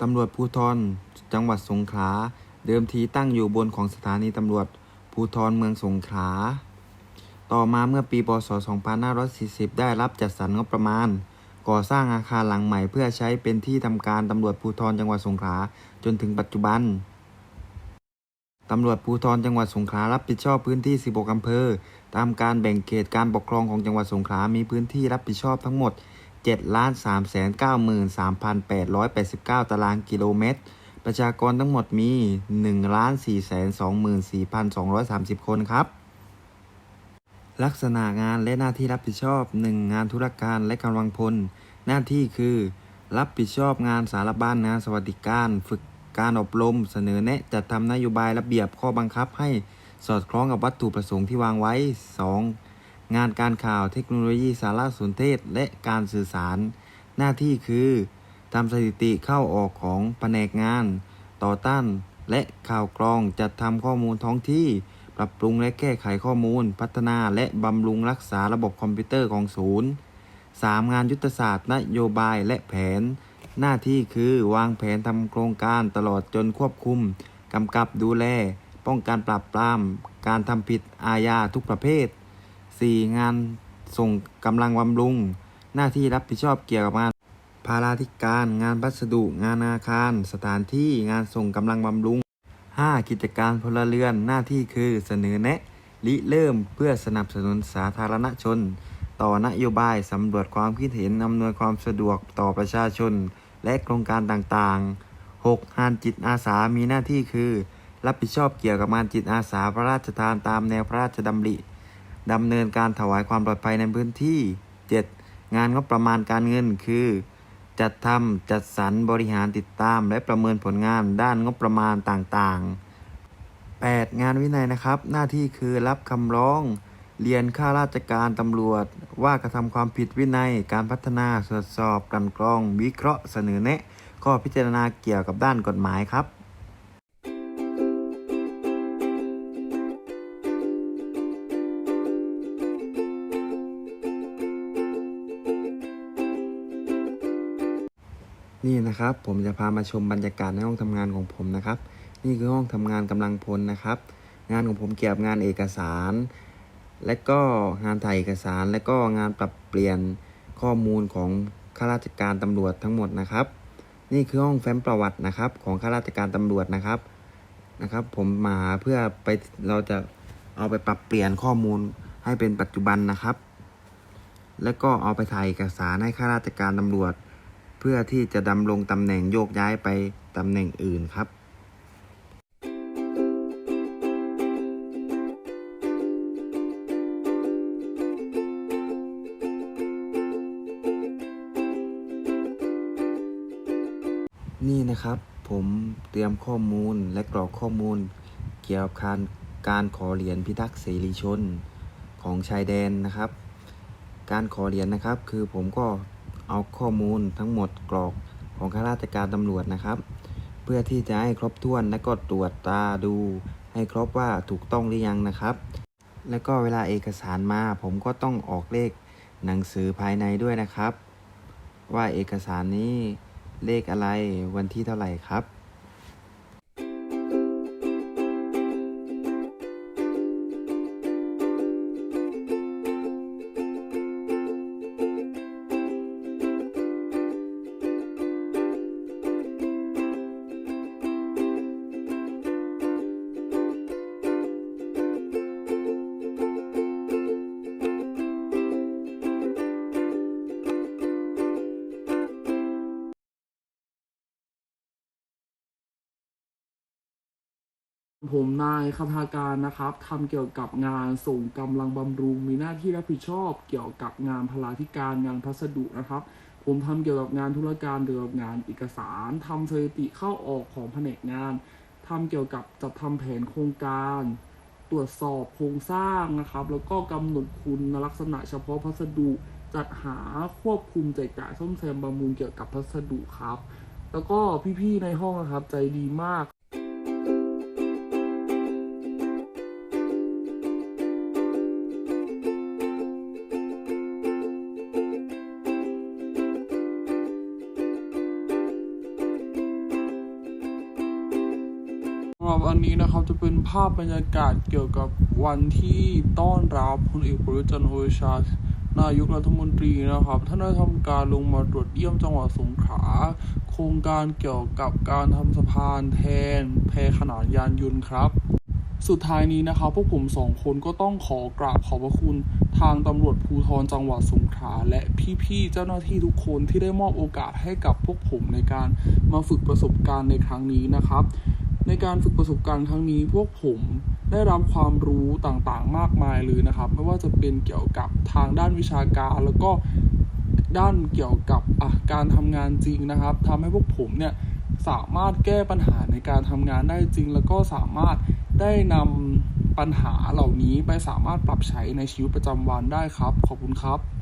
ตำรวจภูธรจังหวัดสงขลา เดิมทีตั้งอยู่บนของสถานีตำรวจภูธรเมืองสงขลา ต่อมาเมื่อปีพศ 2540 ได้รับจัดสรรงบประมาณ ก่อสร้างอาคารหลังใหม่เพื่อใช้เป็นที่ทำการตำรวจภูธรจังหวัดสงขลาจนถึงปัจจุบันตำรวจภูธรจังหวัดสงขลารับผิดชอบพื้นที่ 16 อำเภอ ตามการแบ่งเขตการปกครองของจังหวัดสงขลา มีพื้นที่รับผิดชอบทั้งหมด 7 3 9 3 8 8 9 ตารางกิโลเมตร ประชากรทั้งหมดมี1 4 2 4 2 3 0 คนครับ ลักษณะงานและหน้าที่รับผิดชอบ 1. งานธุรการและกำลังพล หน้าที่คือ รับผิดชอบงานสารบ้านงานสวัสดิการ ฝึกการอบรม เสนอแนะจัดทำนโยบายระเบียบข้อบังคับให้สอดคล้องกับวัตถุประสงค์ที่วางไว้ 2. งานการข่าวเทคโนโลยีสารสนเทศและการสื่อสาร หน้าที่คือทำสถิติเข้าออกของแผนกงาน ต่อต้านและข่าวกรองจัดทำข้อมูลท้องที่ ปรับปรุงและแก้ไขข้อมูล พัฒนาและบำรุงรักษาระบบคอมพิวเตอร์ของศูนย์ 3. งานยุทธศาสตร์ นโยบายและแผน หน้าที่คือวางแผนทำโครงการตลอดจนควบคุมกำกับดูแล ป้องกันปราบปราม การทำผิดอาญาทุกประเภท 4. งานส่งกำลังบำรุง หน้าที่รับผิดชอบเกี่ยวกับงานพาราธิการ งานพัสดุ งานอาคาร สถานที่งานส่งกำลังบำรุง 5. กิจการพลเรือนหน้าที่คือเสนอแนะริเริ่มเพื่อสนับสนุนสาธารณชน ต่อนโยบายสำรวจความคิดเห็นอำนวยความสะดวกต่อประชาชน และโครงการต่างๆ 6. งานจิตอาสามีหน้าที่คือ รับผิดชอบเกี่ยวกับงานจิตอาสาพระราชทานตามแนวพระราชดำริ ดำเนินการถวายความปลอดภัยในพื้นที่ 7. งานงบประมาณการเงินคือ จัดทำจัดสรรบริหารติดตาม และประเมินผลงานด้านงบประมาณต่างๆ 8. งานวินัยนะครับ หน้าที่คือรับคำร้อง เรียนข้าราชการตำรวจ ว่ากระทำความผิดวินัย การพัฒนาตรวจสอบกลันกรอง วิเคราะห์เสนอแนะ ข้อพิจารณาเกี่ยวกับด้านกฎหมายครับ นี่นะครับผมจะพามาชมบรรยากาศในห้องทำงานของผมนะครับ นี่คือห้องทำงานกำลังพลนะครับ งานของผมเกี่ยวกับงานเอกสาร และก็งานถ่ายเอกสาร และก็งานปรับเปลี่ยนข้อมูลของข้าราชการตำรวจทั้งหมดนะครับ นี่คือห้องแฟ้มประวัตินะครับของข้าราชการตำรวจนะครับนะครับ ผมมาเพื่อไปเราจะเอาไปปรับเปลี่ยนข้อมูลให้เป็นปัจจุบันนะครับ แล้วก็เอาไปถ่ายเอกสารให้ข้าราชการตำรวจ เพื่อที่จะดำรงตำแหน่งโยกย้ายไปตำแหน่งอื่นครับนี่นะครับผมเตรียมข้อมูลและกรอกข้อมูล เกี่ยวกับการการขอเหรียญพิทักษ์เสรีชนของชายแดนนะครับ การขอเหรียญนะครับ คือผมก็ เอาข้อมูลทั้งหมดกรอกของข้าราชการตำรวจนะครับ เพื่อที่จะให้ครบถ้วนและก็ตรวจตาดู ให้ครบว่าถูกต้องหรือยังนะครับ แล้วก็เวลาเอกสารมาผมก็ต้องออกเลขหนังสือภายในด้วยนะครับ ว่าเอกสารนี้เลขอะไรวันที่เท่าไหร่ครับ ผมนายคทาการนะครับทำเกี่ยวกับงานส่งกำลังบำรุง มีหน้าที่รับผิดชอบเกี่ยวกับงานพลาธิการงานพัสดุนะครับ ผมทำเกี่ยวกับงานธุรการเกี่ยวกับงานเอกสารทำสถิติเข้าออกของแผนกงานทำเกี่ยวกับจัดทำแผนโครงการ ตรวจสอบโครงสร้างนะครับ แล้วก็กำหนดคุณลักษณะเฉพาะพัสดุ จัดหาควบคุมแจกจ่ายซ่อมแซมบำรุงเกี่ยวกับพัสดุครับ แล้วก็พี่ๆในห้องนะครับใจดีมาก รับอันนี้นะครับจะเป็นภาพบรรยากาศเกี่ยวกับวันที่ต้อนรับพลเอกประยุทธ์จันทร์โอชานายกรัฐมนตรีนะครับท่านได้ทำการลงมาตรวจเยี่ยมจังหวัดสงขลาโครงการเกี่ยวกับการทำสะพานแทนแพขนานยานยนต์ครับสุดท้ายนี้นะครับพวกผมสองคนก็ต้องขอกราบขอบพระคุณทางตำรวจภูธรจังหวัดสงขลาและพี่ๆเจ้าหน้าที่ทุกคนที่ได้มอบโอกาสให้กับพวกผมในการมาฝึกประสบการณ์ในครั้งนี้นะครับ ในการฝึกประสบการณ์ครั้งนี้พวกผมได้รับความรู้ต่างๆ มากมายเลยนะครับ ไม่ว่าจะเป็นเกี่ยวกับทางด้านวิชาการ แล้วก็ด้านเกี่ยวกับอะการทำงานจริงนะครับทำให้พวกผมเนี่ยสามารถแก้ปัญหาในการทำงานได้จริง แล้วก็สามารถได้นำปัญหาเหล่านี้ไปสามารถปรับใช้ในชีวิตประจำวันได้ครับ ขอบคุณครับ